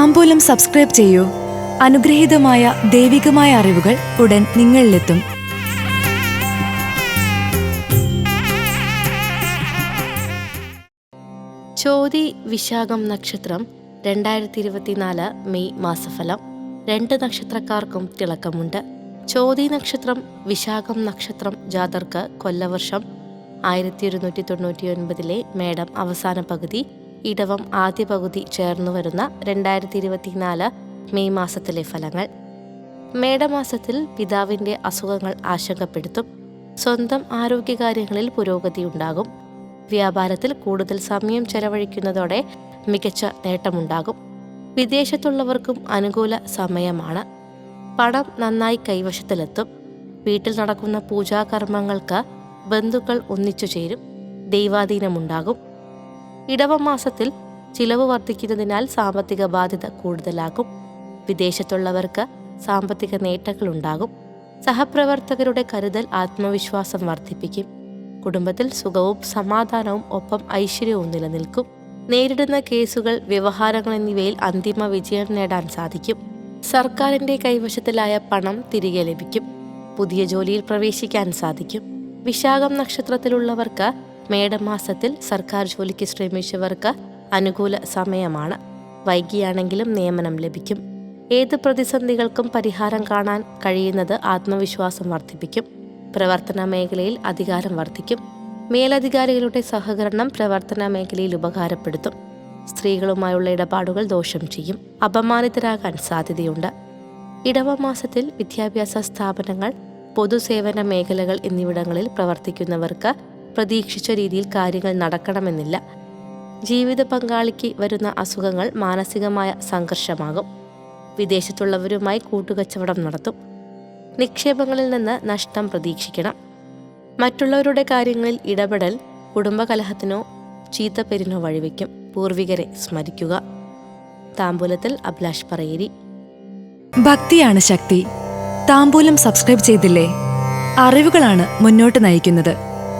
താമ്പൂലം subscribe ചെയ്യൂ. അനുഗ്രഹീതമായ ദൈവികമായ അറിവുകൾ ഉടൻ നിങ്ങളിലെത്തും. ചോതി വിശാഖം നക്ഷത്രം രണ്ടായിരത്തി ഇരുപത്തിനാല് മെയ് മാസഫലം. രണ്ട് നക്ഷത്രക്കാർക്കും തിളക്കമുണ്ട്. ചോതി നക്ഷത്രം വിശാഖം നക്ഷത്രം ജാതർക്ക് കൊല്ലവർഷം ആയിരത്തി ഒരുന്നൂറ്റി തൊണ്ണൂറ്റി ഒൻപതിലെ മേടം അവസാന പകുതി ഇടവം ആദ്യ പകുതി ചേർന്നു വരുന്ന രണ്ടായിരത്തി ഇരുപത്തിനാല് മെയ് മാസത്തിലെ ഫലങ്ങൾ. മേടമാസത്തിൽ പിതാവിന്റെ അസുഖങ്ങൾ ആശങ്കപ്പെടുത്തും. സ്വന്തം ആരോഗ്യകാര്യങ്ങളിൽ പുരോഗതി ഉണ്ടാകും. വ്യാപാരത്തിൽ കൂടുതൽ സമയം ചെലവഴിക്കുന്നതോടെ മികച്ച നേട്ടമുണ്ടാകും. വിദേശത്തുള്ളവർക്കും അനുകൂല സമയമാണ്. പണം നന്നായി കൈവശത്തിലെത്തും. വീട്ടിൽ നടക്കുന്ന പൂജാകർമ്മങ്ങൾക്ക് ബന്ധുക്കൾ ഒന്നിച്ചു ചേരും. ദൈവാധീനമുണ്ടാകും. ഇടവമാസത്തിൽ ചിലവ് വർദ്ധിക്കുന്നതിനാൽ സാമ്പത്തിക ബാധ്യത കൂടുതലാകും. വിദേശത്തുള്ളവർക്ക് സാമ്പത്തിക നേട്ടങ്ങൾ ഉണ്ടാകും സഹപ്രവർത്തകരുടെ കരുതൽ ആത്മവിശ്വാസം വർദ്ധിപ്പിക്കും. കുടുംബത്തിൽ സുഖവും സമാധാനവും ഒപ്പം ഐശ്വര്യവും നിലനിൽക്കും. നേരിടുന്ന കേസുകൾ വ്യവഹാരങ്ങൾ എന്നിവയിൽ അന്തിമ വിജയം നേടാൻ സാധിക്കും. സർക്കാരിന്റെ കൈവശത്തിലായ പണം തിരികെ ലഭിക്കും. പുതിയ ജോലിയിൽ പ്രവേശിക്കാൻ സാധിക്കും. വിശാഖം നക്ഷത്രത്തിലുള്ളവർക്ക് മേടമാസത്തിൽ സർക്കാർ ജോലിക്ക് ശ്രമിച്ചവർക്ക് അനുകൂല സമയമാണ്. വൈകിയാണെങ്കിലും നിയമനം ലഭിക്കും. ഏത് പ്രതിസന്ധികൾക്കും പരിഹാരം കാണാൻ കഴിയുന്നത് ആത്മവിശ്വാസം വർദ്ധിപ്പിക്കും. പ്രവർത്തന മേഖലയിൽ അധികാരം വർദ്ധിക്കും. മേലധികാരികളുടെ സഹകരണം പ്രവർത്തന മേഖലയിൽ ഉപകാരപ്പെടുത്തും. സ്ത്രീകളുമായുള്ള ഇടപാടുകൾ ദോഷം ചെയ്യും. അപമാനിതരാകാൻ സാധ്യതയുണ്ട്. ഇടവമാസത്തിൽ വിദ്യാഭ്യാസ സ്ഥാപനങ്ങൾ പൊതുസേവന മേഖലകൾ എന്നിവിടങ്ങളിൽ പ്രവർത്തിക്കുന്നവർക്ക് പ്രതീക്ഷിച്ച രീതിയിൽ കാര്യങ്ങൾ നടക്കണമെന്നില്ല. ജീവിത പങ്കാളിക്ക് വരുന്ന അസുഖങ്ങൾ മാനസികമായ സംഘർഷമാകും. വിദേശത്തുള്ളവരുമായി കൂട്ടുകച്ചവടം നടത്തും. നിക്ഷേപങ്ങളിൽ നിന്ന് നഷ്ടം പ്രതീക്ഷിക്കണം. മറ്റുള്ളവരുടെ കാര്യങ്ങളിൽ ഇടപെടൽ കുടുംബകലഹത്തിനോ ചീത്തപ്പെരിനോ വഴിവെക്കും. പൂർവികരെ സ്മരിക്കുക. താമ്പൂലത്തിൽ അഭിലാഷ് പറയേരി. ഭക്തിയാണ് ശക്തി. താമ്പൂലം സബ്സ്ക്രൈബ് ചെയ്തില്ലേ? അറിവുകളാണ് മുന്നോട്ട് നയിക്കുന്നത്.